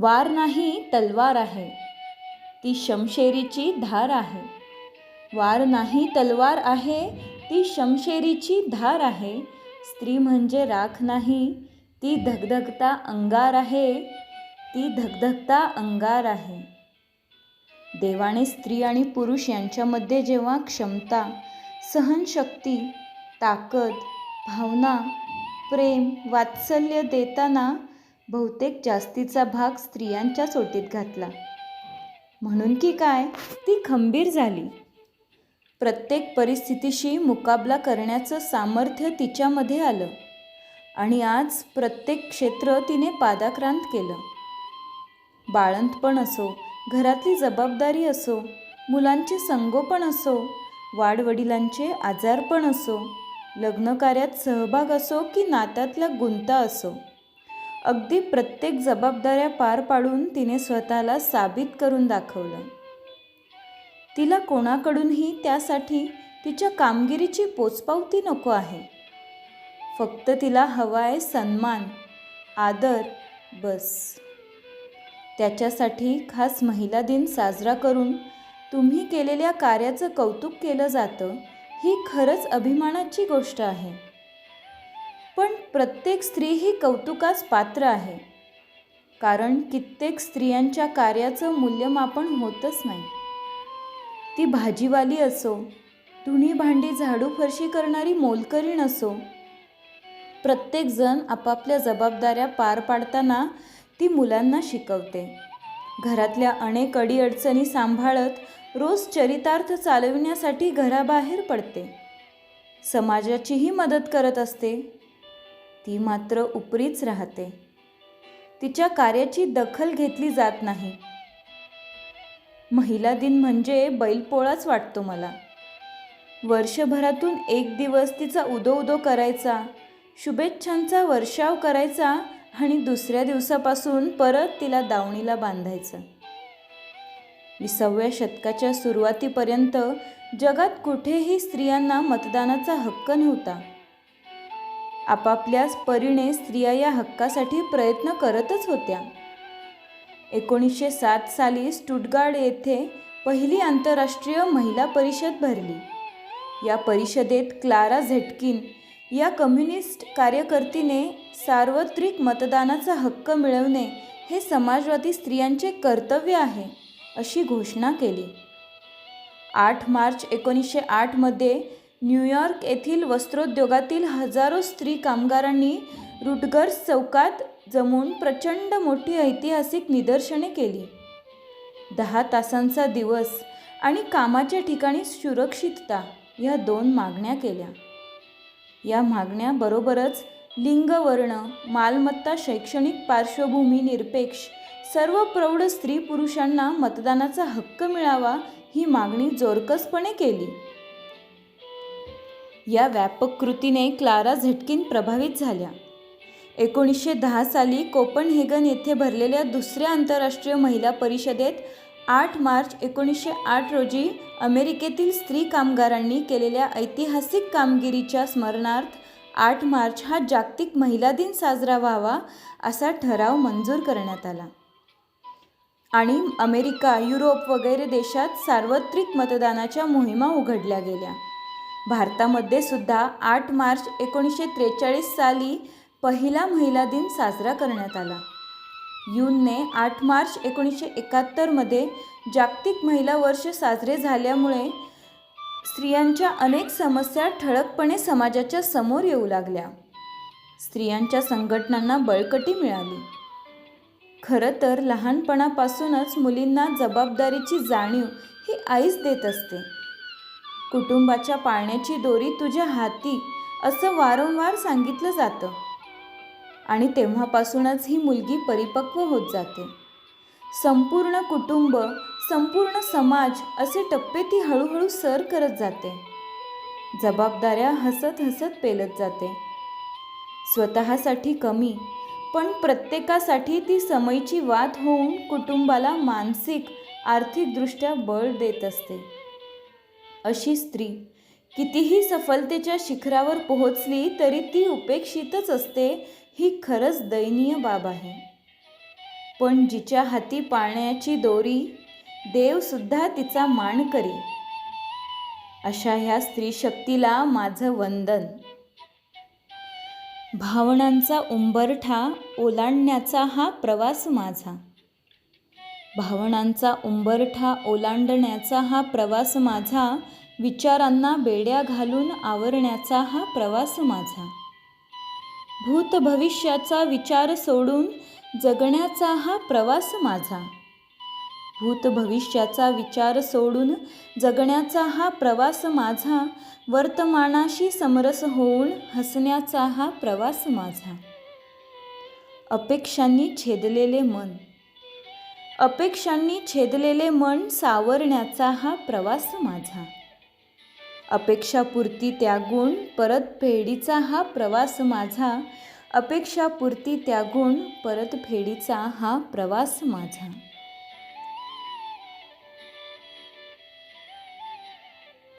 वार नाही तलवार आहे. ती शमशेरीची धार आहे. वार नाही तलवार आहे ती शमशेरीची धार आहे. स्त्री म्हणजे राख नाही ती धगधगता अंगार आहे ती धगधगता अंगार आहे. देवाने स्त्री आणि पुरुष यांच्यामध्ये जेव्हा क्षमता सहनशक्ती ताकद भावना प्रेम वात्सल्य देताना बहुतेक जास्तीचा भाग स्त्रियांच्या सोटीत घातला. म्हणून की काय? ती खंबीर झाली. प्रत्येक परिस्थितीशी मुकाबला करण्याचं सामर्थ्य तिच्यामध्ये आलं आणि आज प्रत्येक क्षेत्र तिने पादाक्रांत केलं. बाळंतपण असो घरातली जबाबदारी असो मुलांचे संगोपन असो वाडवडिलांचे आजारपण असो लग्नकार्यात सहभाग असो की नात्यातला गुंता असो. अगदी प्रत्येक जबाबदाऱ्या पार पाडून तिने स्वतःला साबित करून दाखवलं. तिला कोणाकडूनही त्यासाठी तिच्या कामगिरीची पोचपावती नको आहे. फक्त तिला हवा आहे सन्मान आदर बस. त्याच्यासाठी खास महिला दिन साजरा करून तुम्ही केलेल्या कार्याचं कौतुक केलं जातं ही खरंच अभिमानाची गोष्ट आहे. पण प्रत्येक स्त्री ही कौतुकास पात्र आहे. कारण कित्येक स्त्रियांच्या कार्याचं मूल्यमापन होतच नाही. ती भाजीवाली असो धुणी भांडी झाडू फरशी करणारी मोलकरीण असो प्रत्येकजण आपापल्या जबाबदाऱ्या पार पाडताना ती मुलांना शिकवते. घरातल्या अनेक अडीअडचणी सांभाळत रोज चरितार्थ चालविण्यासाठी घराबाहेर पडते. समाजाचीही मदत करत असते. ती मात्र उपरीच राहते. तिच्या कार्याची दखल घेतली जात नाही. महिला दिन म्हणजे बैलपोळाच वाटतो मला. वर्षभरातून एक दिवस तिचा उदो उदो करायचा शुभेच्छांचा वर्षाव करायचा आणि दुसऱ्या दिवसापासून परत तिला दावणीला बांधायचं. विसाव्या शतकाच्या सुरुवातीपर्यंत जगात कुठेही स्त्रियांना मतदानाचा हक्क नव्हता. आपापल्याच परीने स्त्रिया या हक्कासाठी प्रयत्न करतच होत्या. एकोणीसशे सात साली स्टुटगार्ड येथे पहिली आंतरराष्ट्रीय महिला परिषद भरली. या परिषदेत क्लारा झेटकिन या कम्युनिस्ट कार्यकर्तीने सार्वत्रिक मतदानाचा हक्क मिळवणे हे समाजवादी स्त्रियांचे कर्तव्य आहे अशी घोषणा केली. आठ मार्च एकोणीसशे आठमध्ये न्यूयॉर्क येथील वस्त्रोद्योगातील हजारो स्त्री कामगारांनी रुटगर्स चौकात जमून प्रचंड मोठी ऐतिहासिक निदर्शने केली. दहा तासांचा दिवस आणि कामाच्या ठिकाणी सुरक्षितता या दोन मागण्या केल्या. या मागण्याबरोबरच लिंग वर्ण मालमत्ता शैक्षणिक पार्श्वभूमी निरपेक्ष सर्व प्रौढ स्त्री पुरुषांना मतदानाचा हक्क मिळावा ही मागणी जोरकसपणे केली. या व्यापक कृतीने क्लारा झटकीन प्रभावित झाल्या. एकोणीसशे दहा साली कोपनहेगन येथे भरलेल्या दुसऱ्या आंतरराष्ट्रीय महिला परिषदेत आठ मार्च एकोणीसशे आठ रोजी अमेरिकेतील स्त्री कामगारांनी केलेल्या ऐतिहासिक कामगिरीच्या स्मरणार्थ आठ मार्च हा जागतिक महिला दिन साजरा व्हावा असा ठराव मंजूर करण्यात आला. आणि अमेरिका युरोप वगैरे देशात सार्वत्रिक मतदानाच्या मोहिमा उघडल्या गेल्या. भारतामध्ये सुद्धा आठ मार्च एकोणीसशे त्रेचाळीस साली पहिला महिला दिन साजरा करण्यात आला. यूनने आठ मार्च एकोणीसशे एकाहत्तरमध्ये जागतिक महिला वर्ष साजरे झाल्यामुळे स्त्रियांच्या अनेक समस्या ठळकपणे समाजाच्या समोर येऊ लागल्या. स्त्रियांच्या संघटनांना बळकटी मिळाली. खरं तर लहानपणापासूनच मुलींना जबाबदारीची जाणीव ही आईच देत असते. कुटुंबाच्या पाळण्याची दोरी तुझ्या हाती असं वारंवार सांगितलं जातं. आणि तेव्हापासूनच ही मुलगी परिपक्व होत जाते. संपूर्ण कुटुंब संपूर्ण समाज असे टप्पे ती हळूहळू सर करत जाते. जबाबदाऱ्या हसत हसत पेलत जाते. स्वतःसाठी कमी पण प्रत्येकासाठी ती समयची वाद होऊन कुटुंबाला मानसिक आर्थिकदृष्ट्या बळ देत असते. अशी स्त्री. कितीही सफलतेच्या शिखरावर पोहोचली तरी ती उपेक्षितच असते ही खरंच दयनीय बाब आहे. पण जिच्या हाती पाळण्याची दोरी देवसुद्धा तिचा मान करी. अशा ह्या स्त्री शक्तीला माझं वंदन. भावनांचा उंबरठा ओलांडण्याचा हा प्रवास माझा. भावनांचा उंबरठा ओलांडण्याचा हा प्रवास माझा विचारांना बेड्या घालून आवरण्याचा हा प्रवास माझा. भूत भविष्याचा विचार सोडून जगण्याचा हा प्रवास माझा. भूत भविष्याचा विचार सोडून जगण्याचा हा प्रवास माझा वर्तमानाशी समरस होऊन हसण्याचा हा प्रवास माझा. अपेक्षांनी छेदलेले मन अपेक्षांनी छेदलेले मन सावरण्याचा हा प्रवास माझा. अपेक्षापुरती त्यागून परतफेडीचा हा प्रवास माझा. अपेक्षापुरती त्यागून परतफेडीचा हा प्रवास माझा.